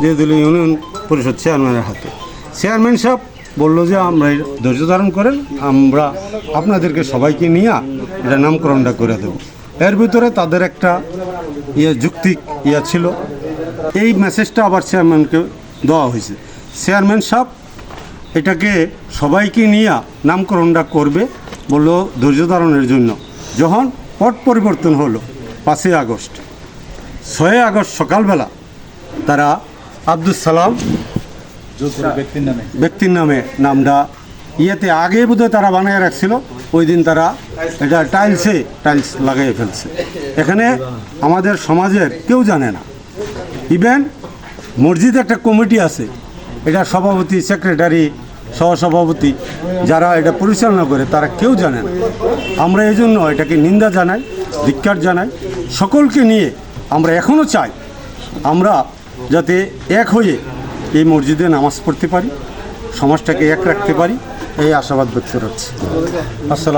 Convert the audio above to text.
যেহেতু ইউনিয়ন পরিষদ চেয়ারম্যানের হাতে। চেয়ারম্যান সাহেব বলল যে, আমরা ধৈর্য ধারণ করেন, আমরা আপনাদেরকে সবাইকে নিয়ে এটা নামকরণটা করে দেব। এর ভিতরে তাদের একটা ইয়ে যুক্তিক ইয়া ছিল। এই মেসেজটা আবার চেয়ারম্যানকে দেওয়া হয়েছে। চেয়ারম্যান সাহেব এটাকে সবাইকে নিয়ে নামকরণটা করবে বলল ধৈর্য ধারণের জন্য। যখন পট পরিবর্তন হলো, পাঁচই আগস্ট। ছয় আগস্ট সকালবেলা তারা আব্দুল সালাম ব্যক্তির নামে। ব্যক্তির নামে নামটা ইয়েতে আগে বোধহয় তারা বানিয়ে রাখছিল ওই দিন তারা এটা টাইলসে টাইলস লাগিয়ে ফেলছে। এখানে আমাদের সমাজের কেউ জানে না। ইভেন মসজিদে একটা কমিটি আছে এটা সভাপতি সেক্রেটারি সহসভাপতি যারা এটা পরিচালনা করে তারা কেউ জানে না। আমরা এই জন্য এটাকে নিন্দা জানাই ধিক্কার জানাই। সকলকে নিয়ে আমরা এখনও চাই আমরা যাতে এক হয়ে এই মসজিদে নামাজ পড়তে পারি, সমাজটাকে এক রাখতে পারি, এই আশাবাদ ব্যক্ত রাখছি আসসালাম